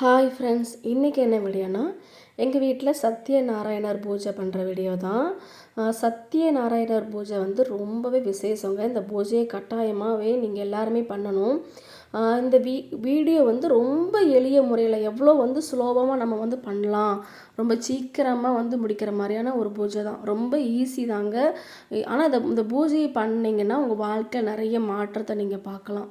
Hi friends இன்றைக்கி என்ன வீடியோனா எங்கள் வீட்டில் சத்யநாராயணர் பூஜை பண்ணுற வீடியோ தான். சத்திய நாராயணர் பூஜை வந்து ரொம்பவே விசேஷங்க. இந்த பூஜையை கட்டாயமாகவே நீங்கள் எல்லாருமே பண்ணணும். இந்த வீ வீடியோ வந்து ரொம்ப எளிய முறையில் எவ்வளோ வந்து சுலபமாக நம்ம வந்து பண்ணலாம். ரொம்ப சீக்கிரமாக வந்து முடிக்கிற மாதிரியான ஒரு பூஜை தான். ரொம்ப ஈஸி தாங்க. ஆனால் இந்த இந்த பூஜையை பண்ணிங்கன்னா உங்கள் வாழ்க்கை நிறைய மாற்றத்தை நீங்கள் பார்க்கலாம்.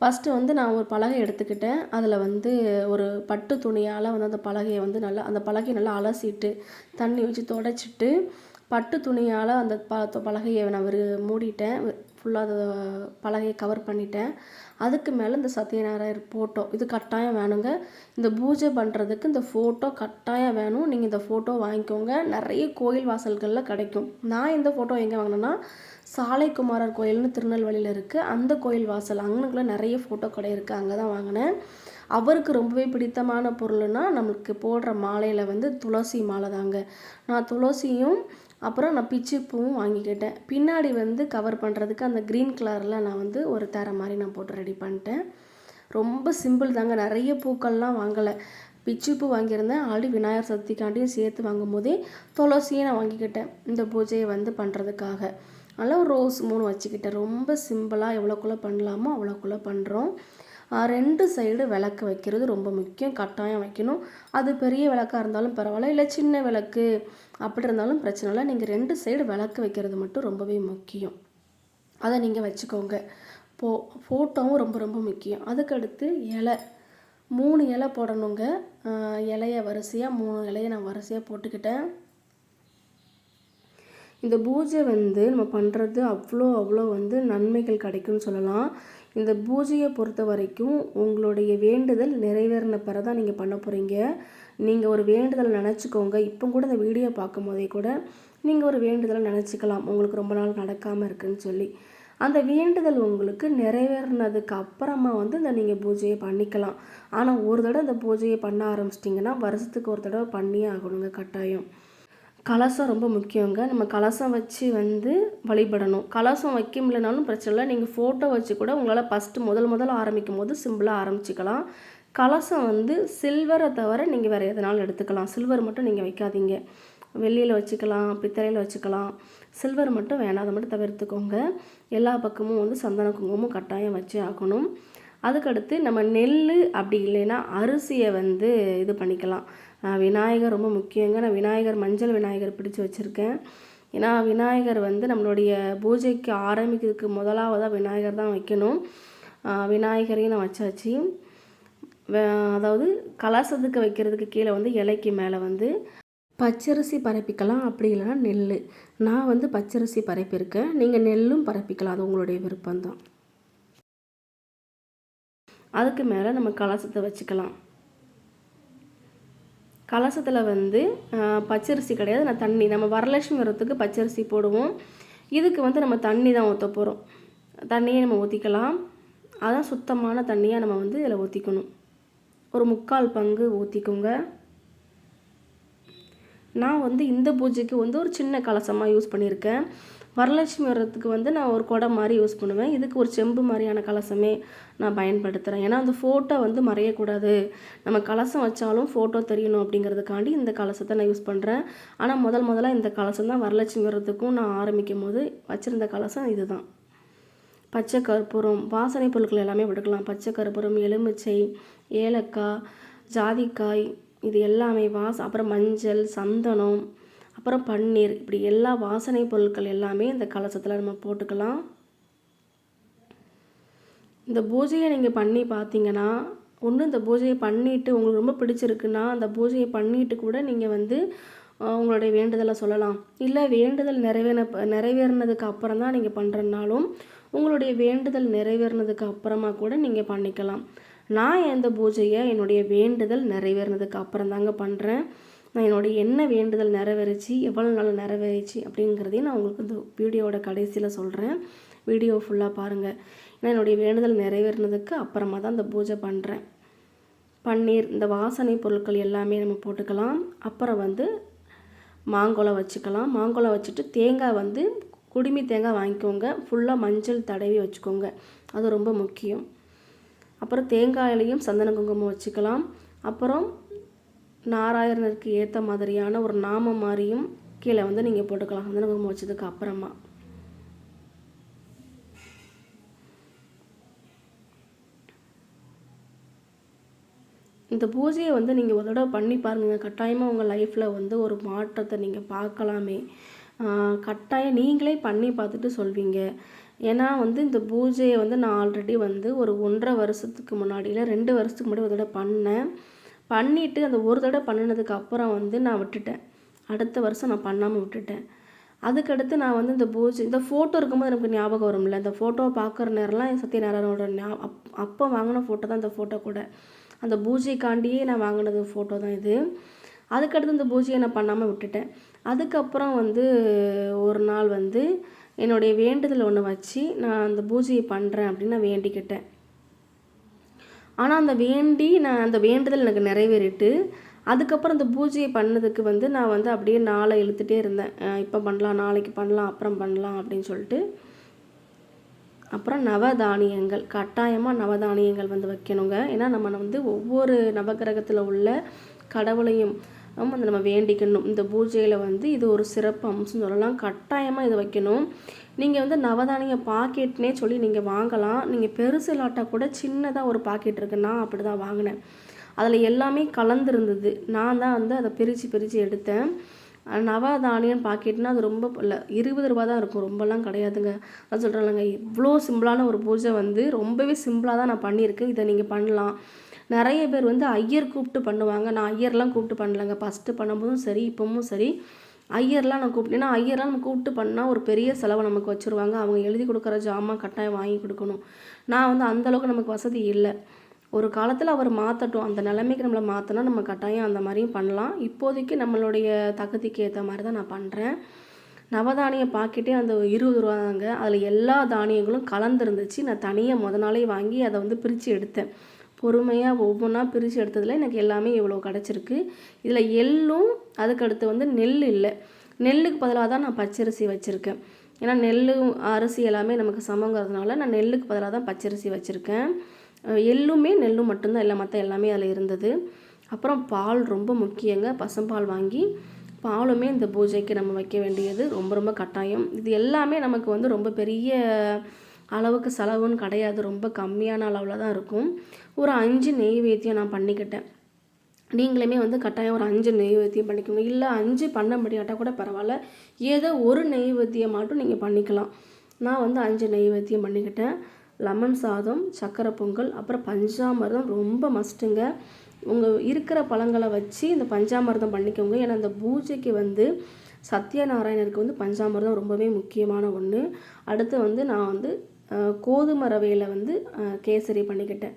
ஃபஸ்ட்டு வந்து நான் ஒரு பலகை எடுத்துக்கிட்டேன். அதில் வந்து ஒரு பட்டு துணியால் வந்து அந்த பலகையை வந்து நல்லா அந்த பலகையை நல்லா அலசிட்டு தண்ணி வச்சு தொடச்சிட்டு பட்டு துணியால் அந்த ப பலகையை நான் ஒரு மூடிட்டேன். ஃபுல்லாக அதை பலகையை கவர் பண்ணிட்டேன். அதுக்கு மேலே இந்த சத்யநாராயணர் ஃபோட்டோ இது கட்டாயம் வேணுங்க. இந்த பூஜை பண்ணுறதுக்கு இந்த ஃபோட்டோ கட்டாயம் வேணும். நீங்கள் இந்த ஃபோட்டோ வாங்கிக்கோங்க. நிறைய கோயில் வாசல்களில் கிடைக்கும். நான் இந்த ஃபோட்டோ எங்கே வாங்கினேன்னா சாலைக்குமாரர் கோயில்னு திருநெல்வேலியில் இருக்குது அந்த கோயில் வாசல் அங்கனுக்குள்ளே நிறைய ஃபோட்டோ கடை இருக்குது அங்கே தான் வாங்கினேன். அவருக்கு ரொம்பவே பிடித்தமான பொருள்னா நம்மளுக்கு போடுற மாலையில் வந்து துளசி மாலை தாங்க. நான் துளசியும் அப்புறம் நான் பிச்சு பூவும் வாங்கிக்கிட்டேன். பின்னாடி வந்து கவர் பண்ணுறதுக்கு அந்த க்ரீன் கலரில் நான் வந்து ஒரு தர மாதிரி நான் போட்டு ரெடி பண்ணிட்டேன். ரொம்ப சிம்பிள் தாங்க. நிறைய பூக்கள்லாம் வாங்கலை. பிச்சு பூ வாங்கியிருந்தேன். ஆல்ரெடி விநாயகர் சதுர்த்திக்காண்டியும் சேர்த்து வாங்கும் போதே துளசியும் நான் வாங்கிக்கிட்டேன். இந்த பூஜையை வந்து பண்ணுறதுக்காக அதனால் ஒரு ரோஸ் மூணு வச்சுக்கிட்டேன். ரொம்ப சிம்பிளாக எவ்வளோக்குள்ளே பண்ணலாமோ அவ்வளோக்குள்ளே பண்ணுறோம் ரெண்டு சைடு விளக்கு வைக்கிறது ரொம்ப முக்கியம். கட்டாயம் வைக்கணும். அது பெரிய விளக்காக இருந்தாலும் பரவாயில்ல. இல்லை சின்ன விளக்கு அப்படி இருந்தாலும் பிரச்சனை இல்லை. நீங்கள் ரெண்டு சைடு விளக்கு வைக்கிறது மட்டும் ரொம்பவே முக்கியம். அதை நீங்கள் வச்சுக்கோங்க. போ ஃபோட்டோவும் ரொம்ப ரொம்ப முக்கியம். அதுக்கடுத்து இலை. மூணு இலை போடணுங்க. இலையை இலைய வரிசையாக மூணு இலையை நான் வரிசையாக போட்டுக்கிட்டேன். இந்த பூஜை வந்து நம்ம பண்ணுறது அவ்வளோ அவ்வளோ வந்து நன்மைகள் கிடைக்கும்னு சொல்லலாம். இந்த பூஜையை பொறுத்த வரைக்கும் உங்களுடைய வேண்டுதல் நிறைவேறின பிற தான் நீங்கள் பண்ண போகிறீங்க நீங்கள் ஒரு வேண்டுதல் நினச்சிக்கோங்க. இப்போ கூட இந்த வீடியோ பார்க்கும் போதே கூட நீங்கள் ஒரு வேண்டுதலை நினச்சிக்கலாம். உங்களுக்கு ரொம்ப நாள் நடக்காமல் இருக்குன்னு சொல்லி. அந்த வேண்டுதல் உங்களுக்கு நிறைவேறினதுக்கு அப்புறமா வந்து இந்த நீங்கள் பூஜையை பண்ணிக்கலாம். ஆனால் ஒரு தடவை இந்த பூஜையை பண்ண ஆரம்பிச்சிட்டிங்கன்னா வருஷத்துக்கு ஒரு தடவை பண்ணியே ஆகணுங்க கட்டாயம். கலசம் ரொம்ப முக்கியங்க. நம்ம கலசம் வச்சு வந்து வழிபடணும். கலசம் வைக்க முடியலனாலும் பிரச்சனை இல்லை. நீங்கள் ஃபோட்டோ வச்சு கூட உங்களால் ஃபஸ்ட்டு முதல் முதல்ல ஆரம்பிக்கும் போது சிம்பிளாக ஆரம்பிச்சுக்கலாம். கலசம் வந்து சில்வரை தவிர நீங்கள் வேறு எதனாலும் எடுத்துக்கலாம். சில்வர் மட்டும் நீங்கள் வைக்காதீங்க. வெள்ளியில் வச்சுக்கலாம் பித்தளையில் வச்சுக்கலாம். சில்வர் மட்டும் வேணாம். அதை மட்டும் தவிர்த்துக்கோங்க. எல்லா பக்கமும் வந்து சந்தன குங்குமம் கட்டாயம் வச்சே ஆகணும். அதுக்கடுத்து நம்ம நெல் அப்படி இல்லைன்னா அரிசியை வந்து இது பண்ணிக்கலாம். விநாயகர் ரொம்ப முக்கியங்க. நான் விநாயகர் மஞ்சள் விநாயகர் பிடிச்சி வச்சுருக்கேன். ஏன்னா விநாயகர் வந்து நம்மளுடைய பூஜைக்கு ஆரம்பிக்கிறதுக்கு முதலாவதாக விநாயகர் தான் வைக்கணும். விநாயகரையும் நான் வச்சாச்சு. அதாவது கலசத்துக்கு வைக்கிறதுக்கு கீழே வந்து இலைக்கு மேலே வந்து பச்சரிசி பரப்பிக்கலாம். அப்படி இல்லைன்னா நெல் நான் வந்து பச்சரிசி பரப்பியிருக்கேன். நீங்கள் நெல்லும் பரப்பிக்கலாம். அது உங்களுடைய விருப்பம்தான். அதுக்கு மேலே நம்ம கலசத்தை வச்சுக்கலாம். கலசத்தில் வந்து பச்சரிசி கிடையாது. நான் தண்ணி நம்ம வரலட்சுமி வரத்துக்கு பச்சரிசி போடுவோம். இதுக்கு வந்து நம்ம தண்ணி தான் ஊற்ற போகிறோம் தண்ணியை நம்ம ஊற்றிக்கலாம் அதான் சுத்தமான தண்ணியாக நம்ம வந்து இதில் ஊற்றிக்கணும் ஒரு முக்கால் பங்கு ஊற்றிக்கோங்க நான் வந்து இந்த பூஜைக்கு வந்து ஒரு சின்ன கலசமாக யூஸ் பண்ணியிருக்கேன். வரலட்சுமி வரத்துக்கு வந்து நான் ஒரு குடம் மாதிரி யூஸ் பண்ணுவேன். இதுக்கு ஒரு செம்பு மாதிரியான கலசமே நான் பயன்படுத்துகிறேன் ஏன்னா அந்த ஃபோட்டோ வந்து மறையக்கூடாது. நம்ம கலசம் வச்சாலும் ஃபோட்டோ தெரியணும் அப்படிங்கிறதுக்காண்டி இந்த கலசத்தை நான் யூஸ் பண்ணுறேன் ஆனால் முதல் முதல்ல இந்த கலசம் தான் வரலட்சுமி வரத்துக்கும் நான் ஆரம்பிக்கும் போது வச்சுருந்த கலசம் இதுதான். பச்சை கற்பூரம் வாசனை பொருட்கள் எல்லாமே போட்டுக்கலாம் பச்சை கற்பூரம் எலுமிச்சை ஏலக்காய் ஜாதிக்காய் இது எல்லாமே வாச அப்புறம் மஞ்சள் சந்தனம் அப்புறம் பன்னீர் இப்படி எல்லா வாசனை பொருட்கள் எல்லாமே இந்த கலசத்தில் நம்ம போட்டுக்கலாம். இந்த பூஜையை நீங்கள் பண்ணி பார்த்தீங்கன்னா ஒன்று இந்த பூஜையை பண்ணிட்டு உங்களுக்கு ரொம்ப பிடிச்சிருக்குன்னா அந்த பூஜையை பண்ணிட்டு கூட நீங்கள் வந்து உங்களுடைய வேண்டுதலை சொல்லலாம். இல்லை வேண்டுதல் நிறைவேற நிறைவேறினதுக்கு அப்புறம் தான் நீங்கள் பண்ணுறனாலும் உங்களுடைய வேண்டுதல் நிறைவேறினதுக்கு அப்புறமா கூட நீங்கள் பண்ணிக்கலாம். நான் இந்த பூஜையை என்னுடைய வேண்டுதல் நிறைவேறினதுக்கு அப்புறம் தாங்க பண்ணுறேன் நான் என்னுடைய என்ன வேண்டுதல் நிறைவேறிச்சு எவ்வளோ நாள் நிறைவேறிச்சு அப்படிங்கிறதையும் நான் உங்களுக்கு இந்த வீடியோவோட கடைசியில் சொல்கிறேன் வீடியோ ஃபுல்லாக பாருங்கள் ஏன்னா என்னுடைய வேண்டுதல் நிறைவேறினதுக்கு அப்புறமா தான் இந்த பூஜை பண்ணுறேன் பன்னீர் இந்த வாசனை பொருட்கள் எல்லாமே நம்ம போட்டுக்கலாம். அப்புறம் வந்து மாங்கொலை வச்சுக்கலாம். மாங்கொலை வச்சுட்டு தேங்காய் வந்து குடுமி தேங்காய் வாங்கிக்கோங்க. ஃபுல்லாக மஞ்சள் தடவி வச்சுக்கோங்க. அது ரொம்ப முக்கியம். அப்புறம் தேங்காயிலையும் சந்தன குங்குமம் வச்சுக்கலாம். அப்புறம் நாராயணருக்கு ஏற்ற மாதிரியான ஒரு நாமம் மாதிரியும் கீழே வந்து நீங்கள் போட்டுக்கலாம். அந்த குங்குமம் வச்சதுக்கு அப்புறமா. இந்த பூஜையை வந்து நீங்கள் ஒரு தடவை பண்ணி பாருங்க. கட்டாயமாக உங்கள் லைஃப்பில் வந்து ஒரு மாற்றத்தை நீங்கள் பார்க்கலாமே. கட்டாயம் நீங்களே பண்ணி பார்த்துட்டு சொல்வீங்க. ஏன்னா வந்து இந்த பூஜையை வந்து நான் ஆல்ரெடி வந்து ஒரு ஒன்றரை வருஷத்துக்கு முன்னாடியில் ரெண்டு வருஷத்துக்கு முன்னாடி ஒரு தடவை பண்ணேன். பண்ணிவிட்டு அந்த ஒரு தடவை பண்ணினதுக்கு அப்புறம் வந்து நான் விட்டுட்டேன். அடுத்த வருஷம் நான் பண்ணாமல் விட்டுட்டேன். அதுக்கடுத்து நான் வந்து இந்த பூஜை இந்த ஃபோட்டோ இருக்கும்போது எனக்கு ஞாபகம் வரும்ல இந்த ஃபோட்டோவை பார்க்குற நேரம்லாம் என் சத்யநாராயணோட ஞா அப் அப்போ வாங்கின ஃபோட்டோ தான் இந்த ஃபோட்டோ கூட. அந்த பூஜைக்காண்டியே நான் வாங்கினது ஃபோட்டோ தான் இது. அதுக்கடுத்து இந்த பூஜையை நான் பண்ணாமல் விட்டுட்டேன். அதுக்கப்புறம் வந்து ஒரு நாள் வந்து என்னுடைய வேண்டுதல் ஒன்று வச்சு நான் அந்த பூஜையை பண்ணுறேன் அப்படின்னு நான் வேண்டிக்கிட்டேன். ஆனால் அந்த வேண்டி நான் அந்த வேண்டுதல் எனக்கு நிறைவேறிட்டு அதுக்கப்புறம் அந்த பூஜையை பண்ணதுக்கு வந்து நான் வந்து அப்படியே நாளை இழுத்துட்டே இருந்தேன். இப்போ பண்ணலாம் நாளைக்கு பண்ணலாம் அப்புறம் பண்ணலாம் அப்படின்னு சொல்லிட்டு. அப்புறம் நவதானியங்கள் கட்டாயமாக நவதானியங்கள் வந்து வைக்கணுங்க. ஏன்னா நம்ம வந்து ஒவ்வொரு நவகிரகத்தில் உள்ள கடவுளையும் வந்து நம்ம வேண்டிக்கணும். இந்த பூஜையில் வந்து இது ஒரு சிறப்பு அம்சம் சொல்லலாம். கட்டாயமாக இது வைக்கணும். நீங்கள் வந்து நவதானிய பாக்கெட்னே சொல்லி நீங்கள் வாங்கலாம். நீங்கள் பெருசு லாட்டாக கூட சின்னதாக ஒரு பாக்கெட் இருக்குது நான் அப்படி தான் வாங்கினேன். அதில் எல்லாமே கலந்துருந்தது. நான் தான் வந்து அதை பிரித்து பிரித்து எடுத்தேன். நவதானியன் பாக்கெட்னா அது ரொம்ப இல்லை இருபது ரூபா தான் இருக்கும். ரொம்பலாம் கிடையாதுங்க. அதான் சொல்கிறாங்க இவ்வளோ சிம்பிளான ஒரு பூஜை வந்து ரொம்பவே சிம்பிளாக தான் நான் பண்ணியிருக்கேன். இதை நீங்கள் பண்ணலாம். நிறைய பேர் வந்து ஐயர் கூப்பிட்டு பண்ணுவாங்க. நான் ஐயர்லாம் கூப்பிட்டு பண்ணலைங்க. ஃபஸ்ட்டு பண்ணும்போதும் சரி இப்போவும் சரி. ஐயர்லாம் நான் கூப்பிட்டு ஏன்னா ஐயர்லாம் நம்ம கூப்பிட்டு பண்ணால் ஒரு பெரிய செலவை நமக்கு வச்சுருவாங்க. அவங்க எழுதி கொடுக்குற ஜாமான் கட்டாயம் வாங்கி கொடுக்கணும். நான் வந்து அந்தளவுக்கு நமக்கு வசதி இல்லை. ஒரு காலத்தில் அவர் மாற்றட்டும் அந்த நிலைமைக்கு நம்மளை மாற்றினா நம்ம கட்டாயம் அந்த மாதிரியும் பண்ணலாம். இப்போதைக்கு நம்மளுடைய தகுதிக்கு ஏற்ற மாதிரி தான் நான் பண்ணுறேன் நவதானிய பாக்கெட்டே அந்த இருபது ரூபா தாங்க. அதில் எல்லா தானியங்களும் கலந்துருந்துச்சு. நான் தனியாக முத நாளே வாங்கி அதை வந்து பிரித்து எடுத்தேன். பொறுமையாக ஒவ்வொன்றா பிரித்து எடுத்ததில் எனக்கு எல்லாமே இவ்வளோ கிடச்சிருக்கு. இதில் எள்ளும் அதுக்கடுத்து வந்து நெல் இல்லை. நெல்லுக்கு பதிலாக தான் நான் பச்சரிசி வச்சுருக்கேன். ஏன்னா நெல் அரிசி எல்லாமே நமக்கு சமங்கிறதுனால நான் நெல்லுக்கு பதிலாக தான் பச்சரிசி வச்சுருக்கேன். எள்ளுமே நெல்லும் மட்டும்தான் இல்லை மற்ற எல்லாமே அதில் இருந்தது. அப்புறம் பால் ரொம்ப முக்கியங்க. பசும்பால் வாங்கி பாலுமே இந்த பூஜைக்கு நம்ம வைக்க வேண்டியது ரொம்ப ரொம்ப கட்டாயம். இது எல்லாமே நமக்கு வந்து ரொம்ப பெரிய அளவுக்கு செலவுன்னு கிடையாது. ரொம்ப கம்மியான அளவில் தான் இருக்கும். ஒரு அஞ்சு நெய்வேத்தியம் நான் பண்ணிக்கிட்டேன். நீங்களுமே வந்து கட்டாயம் ஒரு அஞ்சு நெய்வேத்தியம் பண்ணிக்கணும் இல்லை அஞ்சு பண்ண முடியாட்டால் கூட பரவாயில்ல. ஏதோ ஒரு நெய்வேத்தியம் மட்டும் நீங்கள் பண்ணிக்கலாம். நான் வந்து அஞ்சு நெய்வேத்தியம் பண்ணிக்கிட்டேன். லெமன் சாதம் சக்கரை பொங்கல் அப்புறம் பஞ்சாமிரதம் ரொம்ப மஸ்ட்டுங்க. உங்கள் இருக்கிற பழங்களை வச்சு இந்த பஞ்சாமிர்தம் பண்ணிக்கோங்க. ஏன்னா இந்த பூஜைக்கு வந்து சத்யநாராயணருக்கு வந்து பஞ்சாமிர்தம் ரொம்பவே முக்கியமான ஒன்று அடுத்து வந்து நான் வந்து கோதுமை ரவையில் வந்து கேசரி பண்ணிக்கிட்டேன்.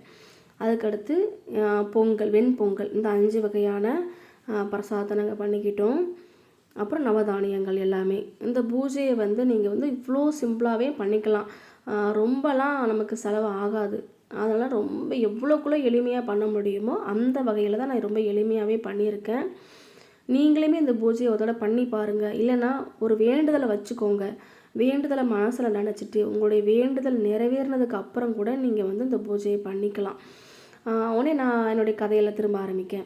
அதுக்கடுத்து பொங்கல் வெண்பொங்கல் இந்த அஞ்சு வகையான பிரசாதனங்க பிரசாதம் நாங்கள் பண்ணிக்கிட்டோம். அப்புறம் நவதானியங்கள் எல்லாமே. இந்த பூஜையை வந்து நீங்கள் வந்து இவ்வளோ சிம்பிளாகவே பண்ணிக்கலாம். ரொம்பலாம் நமக்கு செலவு ஆகாது. அதெல்லாம் ரொம்ப எவ்வளோக்குள்ளே எளிமையாக பண்ண முடியுமோ அந்த வகையில் தான் நான் ரொம்ப எளிமையாகவே பண்ணியிருக்கேன். நீங்களுமே இந்த பூஜையை ஒரு தடவை பண்ணி பாருங்கள் இல்லைன்னா ஒரு வேண்டுதலை வச்சுக்கோங்க. வேண்டுதலை மனசில் நினச்சிட்டு உங்களுடைய வேண்டுதல் நிறைவேறினதுக்கு அப்புறம் கூட நீங்கள் வந்து இந்த பூஜையை பண்ணிக்கலாம். உடனே நான் என்னுடைய கதையில் திரும்ப ஆரம்பிக்கேன்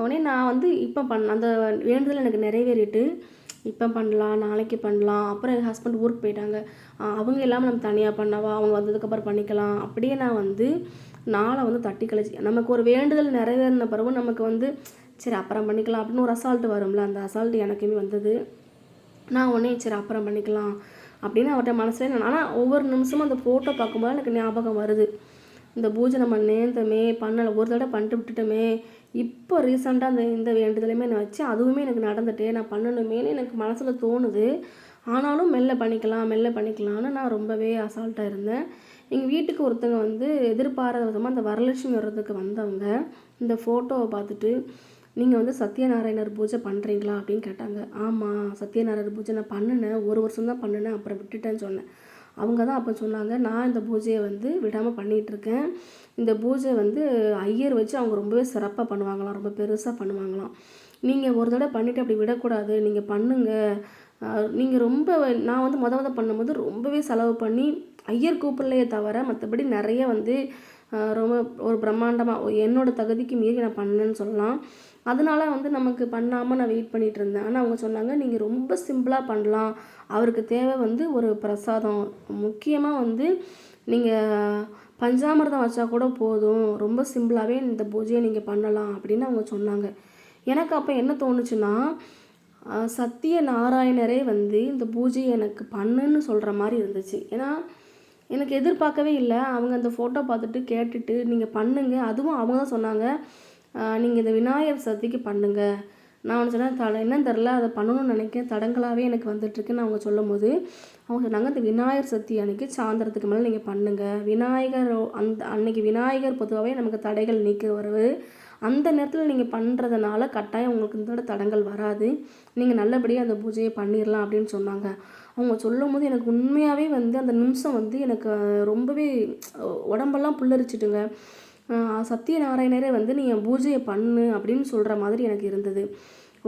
உடனே நான் வந்து இப்போ பண்ண அந்த வேண்டுதல் எனக்கு நிறைவேறிட்டு இப்போ பண்ணலாம் நாளைக்கு பண்ணலாம். அப்புறம் என் ஹஸ்பண்ட் ஊருக்கு போயிட்டாங்க. அவங்க இல்லாமல் நம்ம தனியாக பண்ணவா? அவங்க வந்ததுக்கப்புறம் பண்ணிக்கலாம். அப்படியே நான் வந்து நாளை வந்து தட்டி கழிச்சு நமக்கு ஒரு வேண்டுதல் நிறைவேறின பிறகு நமக்கு வந்து சரி அப்புறம் பண்ணிக்கலாம் அப்படின்னு ஒரு அசால்ட்டு வரும்ல? அந்த அசால்ட்டு எனக்குமே வந்தது. நான் உடனே சரி அப்புறம் பண்ணிக்கலாம். அப்படின்னு அவர்கிட்ட மனசில் நான் ஆனால் ஒவ்வொரு நிமிஷமும் அந்த ஃபோட்டோ பார்க்கும்போது எனக்கு ஞாபகம் வருது. இந்த பூஜை நம்ம நேர்ந்தமே பண்ணலை ஒரு தடவை பண்ணிட்டு விட்டுட்டோமே. இப்போ ரீசெண்டாக அந்த இந்த வேண்டுதலையுமே நான் வச்சு அதுவுமே எனக்கு நடந்துட்டு நான் பண்ணணுமேனு எனக்கு மனசில் தோணுது. ஆனாலும் மெல்ல பண்ணிக்கலாம் மெல்ல பண்ணிக்கலாம்னு நான் ரொம்பவே அசால்ட்டாக இருந்தேன். எங்கள் வீட்டுக்கு ஒருத்தங்க வந்து எதிர்பாராத விதமாக அந்த வரலட்சுமி வர்றதுக்கு வந்தவங்க இந்த ஃபோட்டோவை பார்த்துட்டு நீங்கள் வந்து சத்யநாராயணர் பூஜை பண்ணுறீங்களா அப்படின்னு கேட்டாங்க. ஆமாம் சத்யநாராயணர் பூஜை நான் பண்ணினேன். ஒரு வருஷம் தான் பண்ணினேன். அப்புறம் விட்டுட்டேன்னு சொன்னேன். அவங்க தான் அப்போ சொன்னாங்க நான் இந்த பூஜையை வந்து விடாமல் பண்ணிகிட்டு இருக்கேன் இந்த பூஜை வந்து ஐயர் வச்சு அவங்க ரொம்பவே சிறப்பாக பண்ணுவாங்களாம். ரொம்ப பெருசாக பண்ணுவாங்களாம். நீங்கள் ஒரு தடவை பண்ணிவிட்டு அப்படி விடக்கூடாது. நீங்கள் பண்ணுங்கள் நீங்கள் ரொம்ப நான் வந்து மொதல் மொதல் பண்ணும்போது ரொம்பவே செலவு பண்ணி ஐயர் கூப்பிடலையே தவிர மற்றபடி நிறைய வந்து ரொம்ப ஒரு பிரம்மாண்டமாக என்னோடய தகுதிக்கு மீறி நான் பண்ணேன்னு சொல்லலாம். அதனால வந்து நமக்கு பண்ணாமல் நான் வெயிட் பண்ணிகிட்டு இருந்தேன். ஆனால் அவங்க சொன்னாங்க நீங்கள் ரொம்ப சிம்பிளாக பண்ணலாம். அவருக்கு தேவை வந்து ஒரு பிரசாதம். முக்கியமாக வந்து நீங்கள் பஞ்சாமிர்தம் வச்சா கூட போதும். ரொம்ப சிம்பிளாகவே இந்த பூஜையை நீங்கள் பண்ணலாம். அப்படின்னு அவங்க சொன்னாங்க. எனக்கு அப்போ என்ன தோணுச்சுன்னா சத்திய நாராயணரே வந்து இந்த பூஜையை எனக்கு பண்ணுன்னு சொல்கிற மாதிரி இருந்துச்சு. ஏன்னா எனக்கு எதிர்பார்க்கவே இல்லை. அவங்க அந்த ஃபோட்டோ பார்த்துட்டு கேட்டுட்டு நீங்கள் பண்ணுங்க. அதுவும் அவங்க தான் சொன்னாங்க. நீங்கள் இந்த விநாயகர் சதுர்த்திக்கு பண்ணுங்கள் நான் ஒன்று சொன்னேன் தட என்னன்னு தெரில அதை பண்ணணும்னு நினைக்கிறேன். தடங்களாகவே எனக்கு வந்துட்டுருக்குன்னு அவங்க சொல்லும் போது அவங்க சொன்னாங்க இந்த விநாயகர் சதுர்த்தி அன்னைக்கு சாயந்தரத்துக்கு மேலே நீங்கள் பண்ணுங்கள் விநாயகர் அந்த அன்னைக்கு விநாயகர் பொதுவாகவே நமக்கு தடைகள் நீக்க வருவது அந்த நேரத்தில் நீங்கள் பண்ணுறதுனால கட்டாயம் உங்களுக்கு இந்த தடங்கள் வராது. நீங்கள் நல்லபடியாக அந்த பூஜையை பண்ணிடலாம் அப்படின்னு சொன்னாங்க. அவங்க சொல்லும் போது எனக்கு உண்மையாகவே வந்து அந்த நிமிஷம் வந்து எனக்கு ரொம்பவே உடம்பெல்லாம் புல்லரிச்சிட்டுங்க. சத்யநாராயணரே வந்து நீ என் பூஜையை பண்ணு அப்படின்னு சொல்கிற மாதிரி எனக்கு இருந்தது.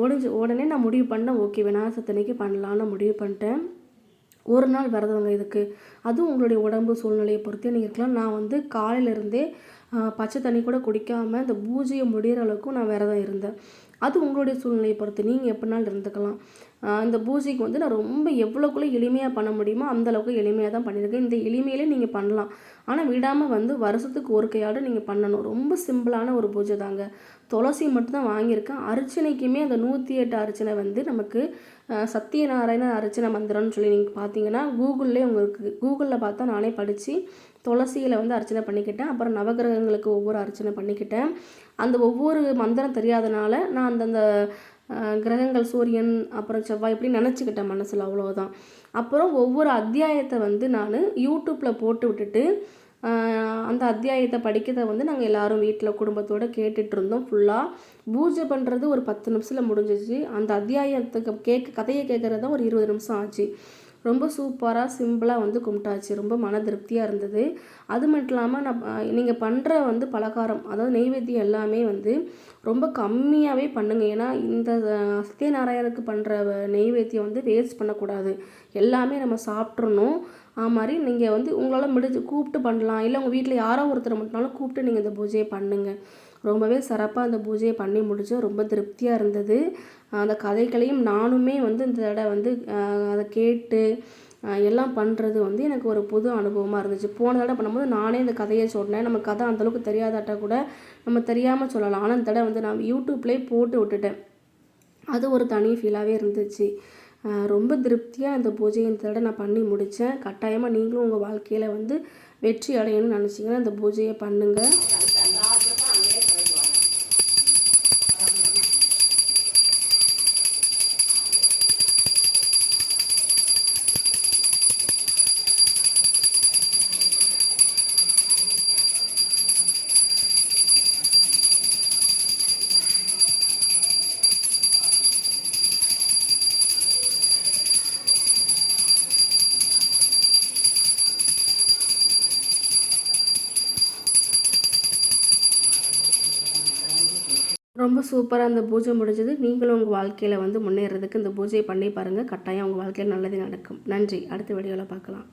உடஞ்சி உடனே நான் முடிவு பண்ணேன் ஓகே விநாயகர் சத்தனைக்கு பண்ணலான்னு முடிவு பண்ணிட்டேன். ஒரு நாள் விரதவங்க இதுக்கு. அதுவும் உங்களுடைய உடம்பு சூழ்நிலையை பொறுத்தே நீங்கள் இருக்கலாம். நான் வந்து காலையிலேருந்தே பச்சை தண்ணி கூட குடிக்காமல் இந்த பூஜையை முடிகிற அளவுக்கு நான் விரதம் இருந்தேன். அது உங்களுடைய சூழ்நிலையை பொறுத்து. நீங்கள் எப்படினாலும் இருந்துக்கலாம். இந்த பூஜைக்கு வந்து நான் ரொம்ப எவ்வளோக்குள்ளே எளிமையாக பண்ண முடியுமோ அந்த அளவுக்கு எளிமையாக தான் பண்ணியிருக்கேன். இந்த எளிமையிலே நீங்கள் பண்ணலாம். ஆனால் விடாமல் வந்து வருஷத்துக்கு ஒரு கையாடு நீங்கள் பண்ணணும். ரொம்ப சிம்பிளான ஒரு பூஜை தாங்க. துளசி மட்டும்தான் வாங்கியிருக்கேன். அர்ச்சனைக்குமே அந்த நூற்றி எட்டு அர்ச்சனை வந்து நமக்கு ஆஹ் சத்யநாராயண அர்ச்சனை மந்திரம்னு சொல்லி நீங்கள் பார்த்தீங்கன்னா கூகுள்லேயே உங்களுக்கு கூகுளில் பார்த்தா நானே படித்து துளசியில் வந்து அர்ச்சனை பண்ணிக்கிட்டேன். அப்புறம் நவகிரகங்களுக்கு ஒவ்வொரு அர்ச்சனை பண்ணிக்கிட்டேன். அந்த ஒவ்வொரு மந்திரம் தெரியாதனால நான் அந்தந்த கிரகங்கள் சூரியன் அப்புறம் செவ்வாய் இப்படி நினச்சிக்கிட்டேன் மனசில் அவ்வளோதான் அப்புறம் ஒவ்வொரு அத்தியாயத்தை வந்து நான் யூடியூப்பில் போட்டு விட்டுட்டு அந்த அத்தியாயத்தை படிக்கிறத வந்து நாங்கள் எல்லாரும் வீட்டில் குடும்பத்தோடு கேட்டுட்டு இருந்தோம் ஃபுல்லாக பூஜை பண்ணுறது ஒரு பத்து நிமிஷத்தில் முடிஞ்சிச்சு. அந்த அத்தியாயத்துக்கு கேட்க கதையை கேட்குறது தான் ஒரு இருபது நிமிஷம் ஆச்சு. ரொம்ப சூப்பராக சிம்பிளாக வந்து கும்பிட்டாச்சு. ரொம்ப மன திருப்தியாக இருந்தது. அது மட்டும் இல்லாமல் நான் நீங்கள் பண்ணுற வந்து பலகாரம் அதாவது நெய்வேத்தியம் எல்லாமே வந்து ரொம்ப கம்மியாகவே பண்ணுங்கள் ஏன்னா இந்த அஹ், சத்யநாராயணருக்கு பண்ணுற நெய்வேத்தியம் வந்து வேஸ்ட் பண்ணக்கூடாது. எல்லாமே நம்ம சாப்பிட்றணும் அது மாதிரி நீங்கள் வந்து உங்களால் முடிஞ்சு கூப்பிட்டு பண்ணலாம். இல்லை உங்கள் வீட்டில் யாரோ ஒருத்தரை மட்டும்னாலும் கூப்பிட்டு நீங்கள் இந்த பூஜையை பண்ணுங்கள் ரொம்பவே சிறப்பாக அந்த பூஜையை பண்ணி முடித்தோம் ரொம்ப திருப்தியாக இருந்தது. அந்த கதைகளையும் நானுமே வந்து இந்த தடவை வந்து அதை கேட்டு எல்லாம் பண்ணுறது வந்து எனக்கு ஒரு புது அனுபவமாக இருந்துச்சு. போன தடவை பண்ணும்போது நானே இந்த கதையை சொன்னேன். நம்ம கதை அந்தளவுக்கு தெரியாதாட்டா கூட நம்ம தெரியாமல் சொல்லலாம். ஆனால் இந்த தடவை வந்து நான் யூடியூப்லேயே போட்டு விட்டுட்டேன். அது ஒரு தனி ஃபீலாகவே இருந்துச்சு. ரொம்ப திருப்தியாக அந்த பூஜையை இந்த தடவை நான் பண்ணி முடித்தேன் கட்டாயமாக நீங்களும் உங்கள் வாழ்க்கையில் வந்து வெற்றி அடையணும்னு நினச்சிங்கன்னா அந்த பூஜையை பண்ணுங்கள் சூப்பராக அந்த பூஜை முடிஞ்சது. நீங்களும் உங்கள் வாழ்க்கையில் வந்து முன்னேறதுக்கு இந்த பூஜையை பண்ணி பாருங்கள் கட்டாயம் உங்கள் வாழ்க்கையில் நல்லது நடக்கும். நன்றி. அடுத்த வீடியோவில் பார்க்கலாம்.